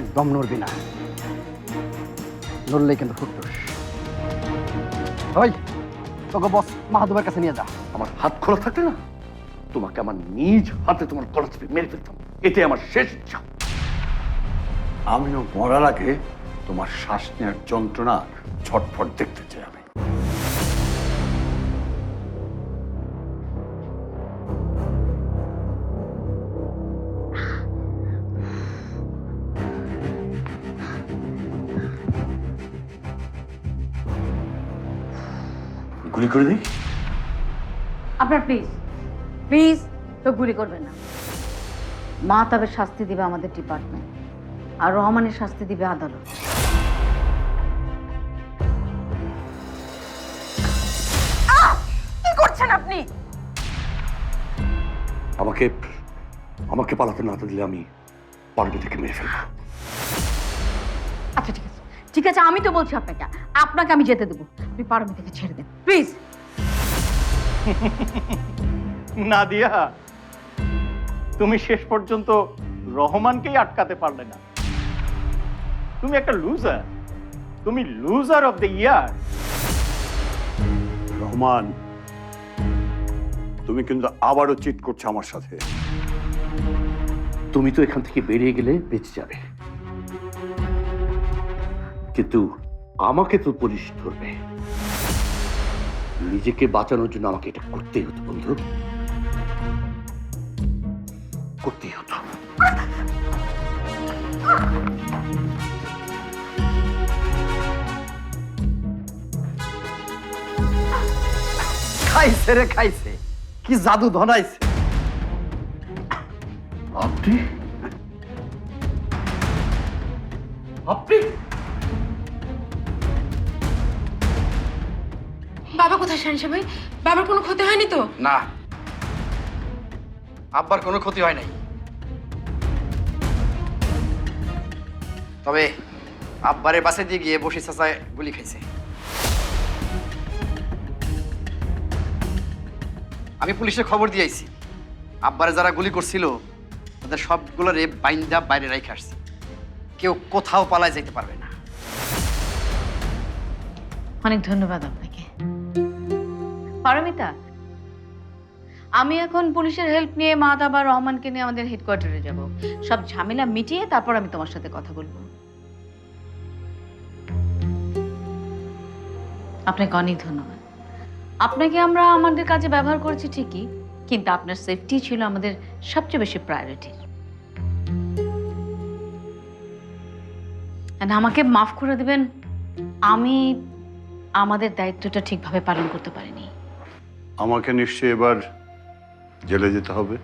একদম নড়বি না। নড়লেই কিন্তু ফুটুস ওই তোকে বস মাহাদুবের কাছে নিয়ে যা। আমার হাত খোলা থাকলে না তোমাকে আমার নিজ হাতে তোমার গলা চেপে মেরে ফেলতাম। এটাই আমার শেষ ইচ্ছা। আমিও মরার আগে তোমার শ্বাস নেওয়ার যন্ত্রণা ছটফট দেখতে চাই আমি। গুলি করে দিই? আপনার প্লিজ প্লিজ তো গুলি করবেন না। মা তবে শাস্তি দিবে আমাদের ডিপার্টমেন্ট আর রহমানের শাস্তি দিবে আদালত। কি করছেন আপনি? আমাকে আমাকে পালাতে না দিলে আমি পার্বতীকে মেরে ফেলব। আচ্ছা ঠিক আছে। ঠিক আছে আমি তো বলছি আপনাকে আপনাকে আমি যেতে দেবো। আপনি থেকে ছেড়ে দেন প্লিজ। নাদিয়া তুমি শেষ পর্যন্ত রহমানকেই আটকাতে পারলে না। তুমি একটা লুজার তুমি loser of the year Rahman তুমি কিন্তু আবারও চিট করছ আমার সাথে। তুমি তো এখান থেকে বেরিয়ে গেলে বেঁচে যাবে। কিন্তু আমাকে তো পুলিশ ধরবে। নিজেকে বাঁচানোর জন্য আমাকে এটা করতেই হতো বন্ধু। করতেই হতো। খাইছে রে খাইছে। কি জাদু ধনাইছে আপনি? আপনি? বাবা কোথায় শানসা ভাই? বাবার কোনো ক্ষতি হয়নি তো? না। আব্বার কোনো ক্ষতি হয় নাই। তবে আব্বারের পাশে দিয়ে গিয়ে বসে চাচায় গুলি খাইছে। আমি পুলিশে খবর দিয়েছি আব্বারে যারা গুলি করছিল তাদের সবগুলোর বাইন্দা বাইরে রেখে আসছে। কেউ কোথাও পালায় যেতে পারবে না। অনেক ধন্যবাদ আপনাকে। পারমিতা, আমি এখন পুলিশের হেল্প নিয়ে মাতা বা রহমানকে নিয়ে আমাদের হেডকোয়ার্টারে যাব। সব ঝামেলা মিটিয়ে তারপর আমি তোমার সাথে কথা বলব। আপনাকে অনেক ধন্যবাদ। আপনাকে আমরা আমাদের কাজে ব্যবহার করেছি ঠিকই, কিন্তু আপনার সেফটি ছিল আমাদের সবচেয়ে বেশি প্রায়োরিটি আমাকে মাফ করে দেবেন, আমি আমাদের দায়িত্বটা ঠিকভাবে পালন করতে পারিনি। আমাকে নিশ্চয়ই এবার জেলে যেতে হবে।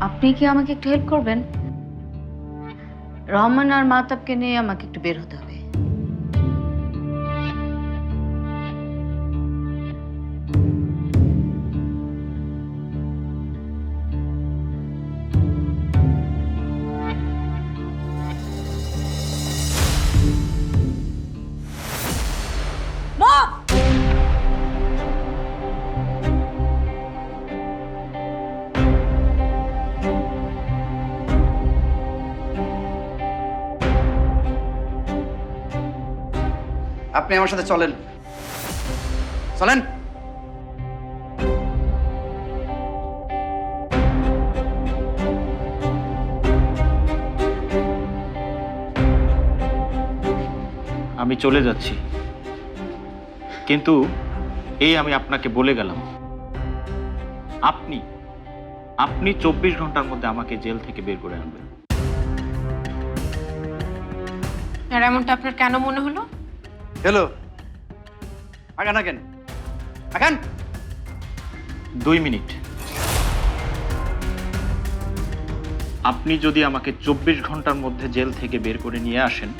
আপনি কি আমাকে একটু হেল্প করবেন? রহমান আর মাতাবকে নিয়ে আমাকে একটু বের হতে হবে। আপনি আমার সাথে চলেন। চলেন। আমি চলে যাচ্ছি। কিন্তু এই আমি আপনাকে বলে গেলাম। আপনি আপনি চব্বিশ ঘণ্টার মধ্যে আমাকে জেল থেকে বের করে আনবেন। আর এমনটা আপনার কেন মনে হলো? হ্যালো আগান আগান। আগান। দুই মিনিট। আপনি যদি আমাকে চব্বিশ ঘণ্টার মধ্যে জেল থেকে বের করে নিয়ে আসেন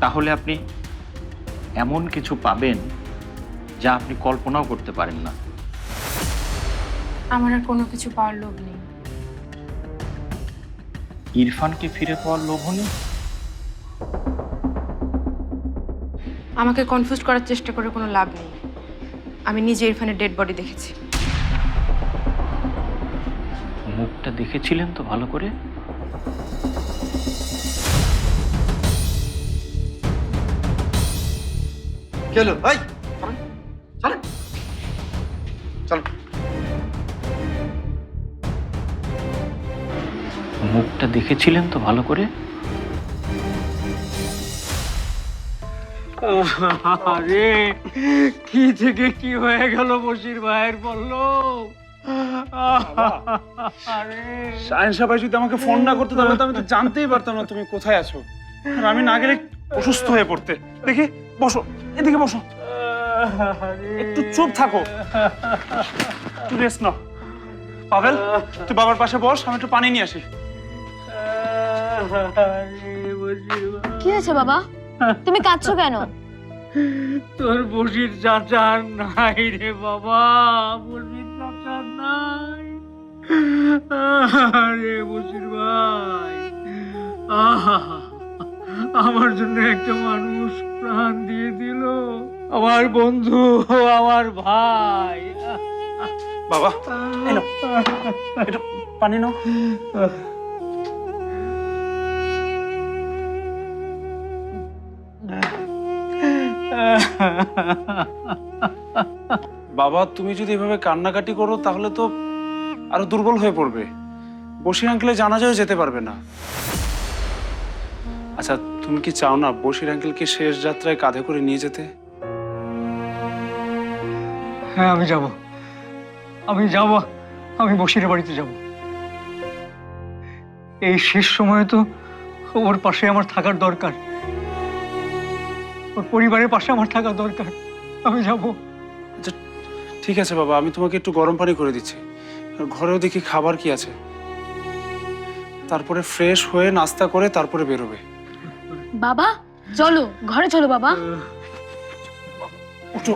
তাহলে আপনি এমন কিছু পাবেন যা আপনি কল্পনাও করতে পারেন না। আমার আর কোনো কিছু পাওয়ার লোভ নেই। ইরফানকে ফিরে পাওয়ার লোভনে আমাকে কনফিউজ করার চেষ্টা করে কোনো লাভ নেই। আমি নিজে ইরফানের ডেড বডি দেখেছি। মুখটা দেখেছিলেন তো ভালো করে? কি হলো চলেন চলেন মুখটা দেখেছিলেন তো ভালো করে? আরে কি থেকে কি হয়ে গেল বসির ভাইয়ের বলল আরে। সায়ন সাহেব যদি আমাকে ফোন না করতে তাহলে তো আমি তো জানতেই পারতাম না তুমি কোথায় আছো। আর আমি না গেলে অসুস্থ হয়ে পড়তে। দেখি বসো এদিকে বসো। একটু চুপ থাকো। একটু রেস্ট নাও। পাভেল তুই বাবার পাশে বস আমি একটু পানি নিয়ে আসি। কি হয়েছে বাবা? তুমি কাঁদছো কেন? তোর বসির চাচা নাই রে বাবা, বসির চাচা নাই। আরে বসির ভাই, আহা, আমার জন্য একটা মানুষ প্রাণ দিয়ে দিল। আমার বন্ধু, আমার ভাই। বাবা পানি নাও। বাবা, তুমি যদি এভাবে কান্নাকাটি করো, তাহলে তো আরও দুর্বল হয়ে পড়বে। বসির আঙ্কেলে জানা যায় যেতে পারবে না। আচ্ছা তুমি কি চাও না বসির আঙ্কেলকে শেষ যাত্রায় কাঁধে করে নিয়ে যেতে? হ্যাঁ আমি যাব। আমি যাব, আমি বসির বাড়িতে যাব। এই শেষ সময়ে তো ওর পাশে আমার থাকার দরকার। ওর পরিবারের পাশে আমার থাকা দরকার। আমি যাব। আচ্ছা ঠিক আছে বাবা আমি তোমাকে একটু গরম পানি করে দিচ্ছি। ঘরেও দেখি খাবার কি আছে। তারপরে ফ্রেশ হয়ে নাস্তা করে তারপরে বেরোবে। বাবা চলো ঘরে চলো বাবা। উঠো।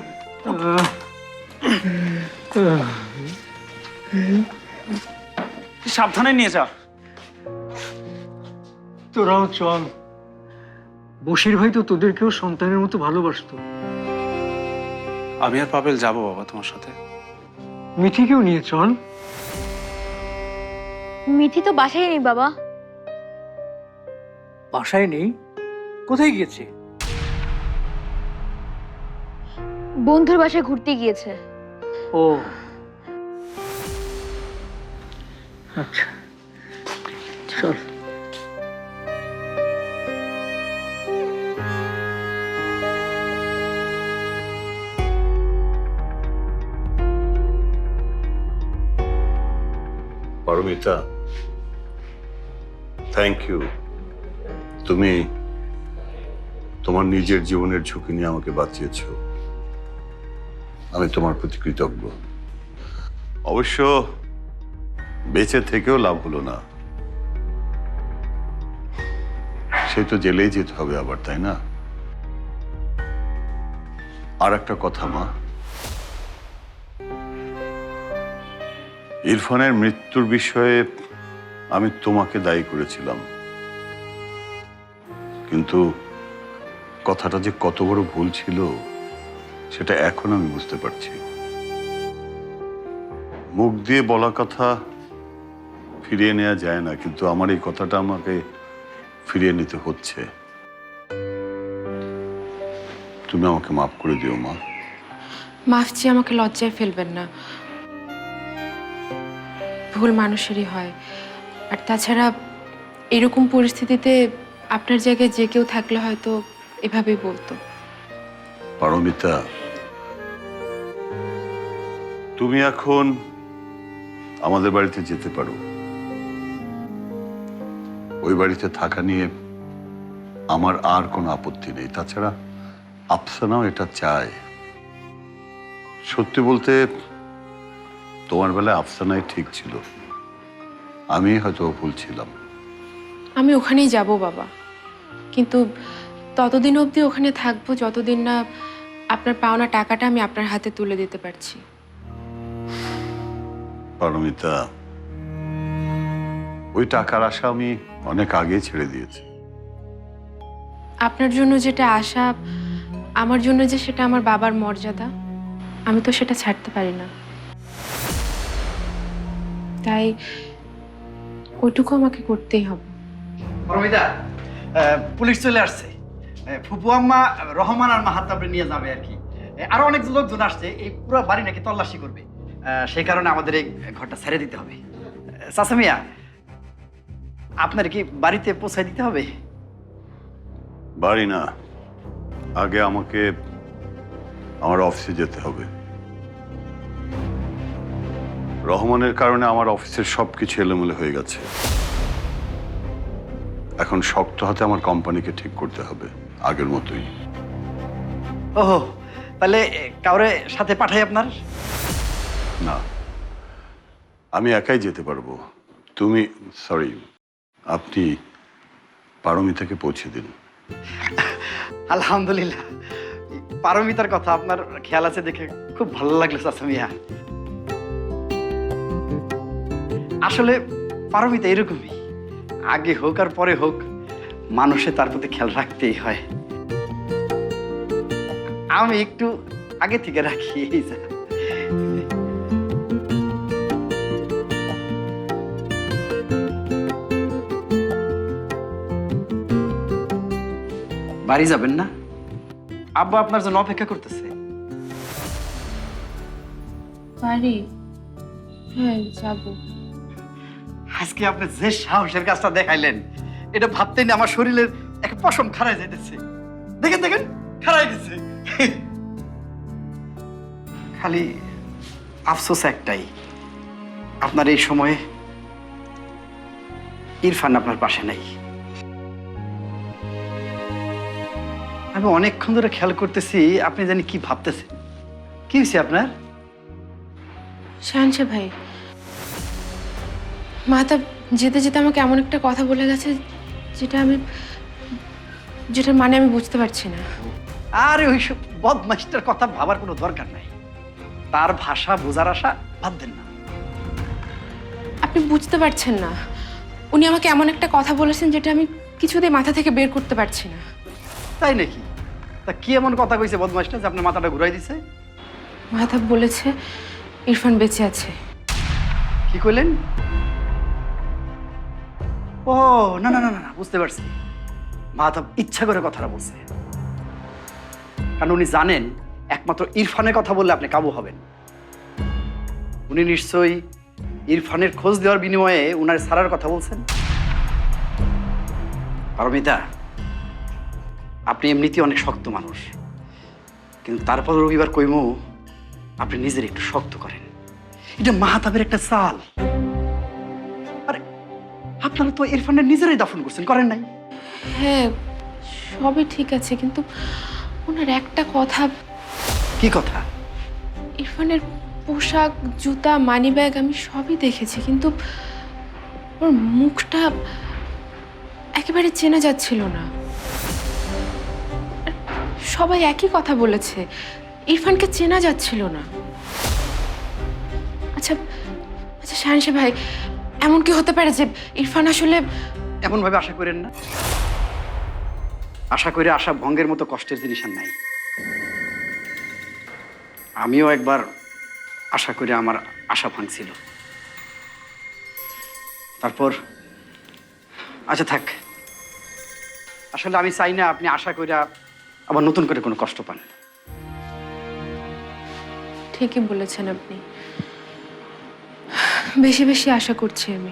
সাবধানে নিয়ে যা। তোরাও চল। বসির ভাই তো তোদেরকেও সন্তানের মতো ভালোবাসতো। আমি আর পাবেল যাব বাবা তোমার সাথে। মিঠিকেও নিয়ে চল। মিঠি তো বাসায় নেই বাবা। বাসায় নেই? কোথায় গিয়েছে? বন্ধুর বাসায় ঘুরতে গিয়েছে। ও। আচ্ছা। পারমিতা থ্যাংক ইউ তুমি তোমার নিজের জীবনের ঝুঁকি নিয়ে আমাকে বাঁচিয়েছ। আমি তোমার প্রতি কৃতজ্ঞ। অবশ্য বেঁচে থেকেও লাভ হলো না। সে তো জেলেই যেতে হবে আবার, তাই না? আর একটা কথা, মা। ইরফানের মৃত্যুর বিষয়ে আমি তোমাকে দায়ী করেছিলাম। কিন্তু কথাটা যে কত বড় ভুল ছিল, সেটা এখন আমি বুঝতে পারছি। মুখ দিয়ে বলা কথা ফিরিয়ে নেওয়া যায় না, কিন্তু আমার এই কথাটা আমাকে ফিরিয়ে নিতে হচ্ছে। তুমি আমাকে মাফ করে দিও, মা। মাফ চেয়ে আমাকে লজ্জায় ফেলবেন না। ভুল মানুষেরই হয়। আর তাছাড়া এরকম পরিস্থিতিতে আপনার জায়গায় যে কেউ থাকলে হয়তো এভাবেই বলতো। পারমিতা, তুমি এখন আমাদের বাড়িতে যেতে পারো। ওই বাড়িতে থাকা নিয়ে আমার আর কোনো আপত্তি নেই। তাছাড়া আফসানাও এটা চায়। সত্যি বলতে তোমার বেলায় আফসানাই ঠিক ছিল। আমি হয়তো ভুল ছিলাম। আমি ওখানেই যাব বাবা। কিন্তু ততদিন অবধি ওখানে থাকব যতদিন না আপনার পাওনা টাকাটা আমি আপনার হাতে তুলে দিতে পারছি। পারমিতা ওই টাকার আশা আমি অনেক আগে ছেড়ে দিয়েছি। আপনার জন্য যেটা আশা আমার জন্য যে সেটা আমার বাবার মর্যাদা আমি তো সেটা ছাড়তে পারি না। তাই ওইটুকু আমাকে করতেই হবে। পরমিতা পুলিশ চলে আসছে। ফুপু আম্মা রহমান আর মাহাত্তাবরে নিয়ে যাবে আর কি। আরও অনেক লোকজন আসছে এই পুরো বাড়ি নাকি তল্লাশি করবে। সেই কারণে আমাদের এই ঘরটা ছেড়ে দিতে হবে। চাচা মিয়া আপনার কি বাড়িতে পৌঁছায় দিতে হবে? বাড়ি না আগে আমাকে আমার অফিসে যেতে হবে। রহমানের কারণে আমার অফিসের সব কিছু এলোমেলো হয়ে গেছে। এখন শক্ত হাতে আমার কোম্পানিকে ঠিক করতে হবে আগের মতোই। ওহো তাহলে কাউরে সাথে পাঠাই আপনার? না আমি একাই যেতে পারব। তুমি সরি আপনি পারমিতাকে পৌঁছে দিন। আলহামদুলিল্লাহ। পারমিতার কথা আপনার খেয়াল আছে দেখে খুব ভালো লাগল চাচা মিয়া। আসলে পারমিতা এরকমই। আগে হোক আর পরে হোক মানুষে তার প্রতি খেয়াল রাখতেই হয়। আমি একটু আগে থেকে রাখি। বাড়ি যাবেন না? আব্বা আপনার জন্য অপেক্ষা করতেছে। পারি হ্যাঁ যাব। আজকে আপনি যে সাহসের কাজটা দেখাইলেন, এটা ভাবতেই না আমার শরীরের এক পশম খারাই যাইতেছে। দেখেন দেখেন খারাই গেছে। খালি আফসোস একটাই, আপনার এই সময়ে ইরফান আপনার পাশে নাই। আমি অনেকক্ষণ ধরে খেয়াল করতেছি, আপনি জানি কি ভাবতেছেন। কি হয়েছে আপনার? শাহানশা ভাই মাতা যেতে যেতে আমাকে এমন একটা কথা বলে গেছে যেটা আমি যেটার মানে আমি বুঝতে পারছি না। আরে ওইসব বদমাইশটার কথা ভাবার কোনো দরকার নাই। তার ভাষা বোঝার আশা বাদ দেন না। আপনি বুঝতে পারছেন না। উনি আমাকে এমন একটা কথা বলেছেন যেটা আমি কিছুতেই মাথা থেকে বের করতে পারছি না। তাই নাকি? তা কি এমন কথা কইছে বদমাইশটা যে আপনার মাথাটা ঘুরাই দিছে? মাধব বলেছে ইরফান বেঁচে আছে। কি কইলেন? ও, না না না না বুঝতে পারছি। মাধব ইচ্ছা করে কথাটা বলছে। কারণ উনি জানেন একমাত্র ইরফানের কথা বললে আপনি কাবু হবেন। উনি নিশ্চয়ই ইরফানের খোঁজ দেওয়ার বিনিময়ে উনার সারার কথা বলছেন। পারমিতা, আপনি এমনিতেই অনেক শক্ত মানুষ। কিন্তু তারপর রবিবার কইমু, আপনি নিজের একটু শক্ত করেন। এটা মাহাতাবের একটা চাল। আপনারা তো ইরফানের নিজেরাই দাফন করছেন করেন নাই? হ্যাঁ সবই ঠিক আছে কিন্তু ওনার একটা কথা। কি কথা? ইরফানের পোশাক জুতা মানি ব্যাগ আমি সবই দেখেছি কিন্তু ওর মুখটা একেবারে চেনা যাচ্ছিল না। সবাই একই কথা বলেছে ইরফানকে চেনা যাচ্ছিল না। আচ্ছা আচ্ছা শাহানশা ভাই এমন কি হতে পারে যে ইরফান আসলে এমন ভাবে আশা করেন না? আশা করে আশা ভঙ্গের মতো কষ্টের জিনিস আর নাই। আমিও একবার আশা করে আমার আশা ভাঙছিল। তারপর আচ্ছা থাক। আসলে আমি চাই না আপনি আশা করে আবার নতুন করে কোনো কষ্ট পান। ঠিকই বলেছেন আপনি। বেশি বেশি আশা করছি আমি।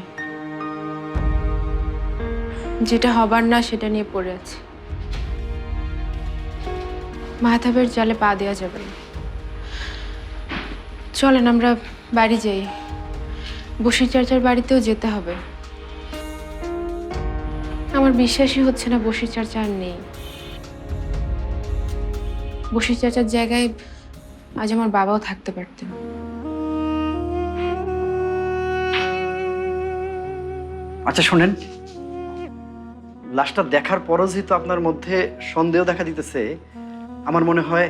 যেটা হবার না, সেটা নিয়ে পড়ে আছি। মাহতাবের জালে পা দেওয়া যাবে চলেন, আমরা বাড়ি যাই। বসির চাচার বাড়িতেও যেতে হবে। আমার বিশ্বাসই হচ্ছে না বসির চাচা আর নেই। বসির চাচার জায়গায় আজ আমার বাবাও থাকতে পারতেন। আচ্ছা শোনেন। লাশটা দেখার পরও যেহেতু আপনার মধ্যে সন্দেহ দেখা দিতেছে আমার মনে হয়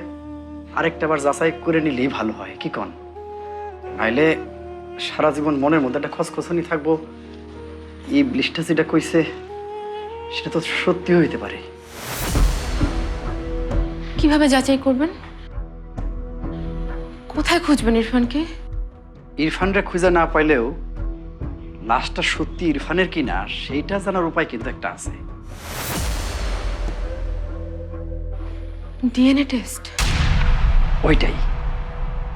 আরেকটা বার যাচাই করে নিলেই ভালো হয়। কি কন? নাইলে সারা জীবন মনের মধ্যে একটা খসখসনি থাকব। এই ব্লিশটা যেটা কইছে সেটা তো সত্যি হইতে পারে। কীভাবে যাচাই করবেন? কোথায় খুঁজবেন ইরফানকে? ইরফানরা খুঁজে না পাইলেও লাশটা সত্যি ইরফানের কিনা সেইটা জানার উপায় কিন্তু একটা আছে। DNA test? ওইটাই।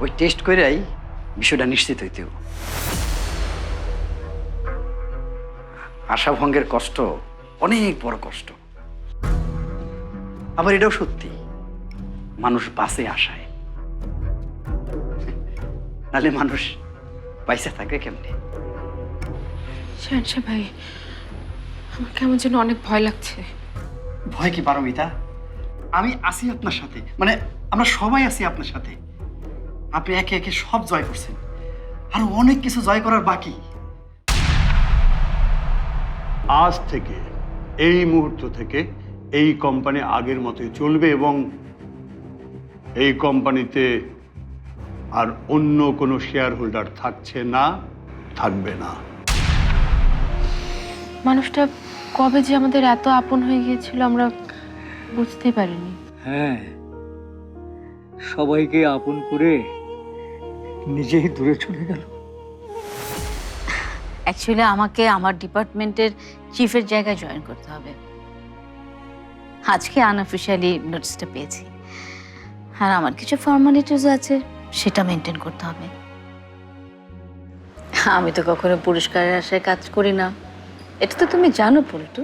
ওই টেস্ট কইরাই বিষয়টা নিশ্চিত হইতেও আশাভঙ্গের কষ্ট অনেক বড় কষ্ট। আবার এটাও সত্যি মানুষ বাসে আশায়। নালে মানুষ পয়সা থাকবে কেমনে? শানসা ভাই আমার কেমন যেন অনেক ভয় লাগছে। ভয় কি পারমিতা? আমি আছি আপনার সাথে মানে আমরা সবাই আছি আপনার সাথে। আপনি একে একে সব জয় করছেন আর অনেক কিছু জয় করার বাকি। আজ থেকে এই মুহূর্ত থেকে এই কোম্পানি আগের মতোই চলবে এবং এই কোম্পানিতে আর অন্য কোনো শেয়ার হোল্ডার থাকছে না থাকবে না। মানুষটা কবে যে আমাদের এত আপন হয়ে গিয়েছিল আমরা বুঝতেই পারিনি। হ্যাঁ সবাইকে আপন করে নিজেই দূরে চলে গেল। অ্যাকচুয়ালি আমাকে আমার ডিপার্টমেন্টের চিফের জায়গায় জয়েন করতে হবে। আজকে আনঅফিসিয়ালি নোটিসটা পেয়েছি। আর আমার কিছু ফর্মালিটিস আছে সেটা মেনটেন করতে হবে। আমি তো কখনো পুরস্কারের আশায় কাজ করি না। এটা তো তুমি জানো পল্টু।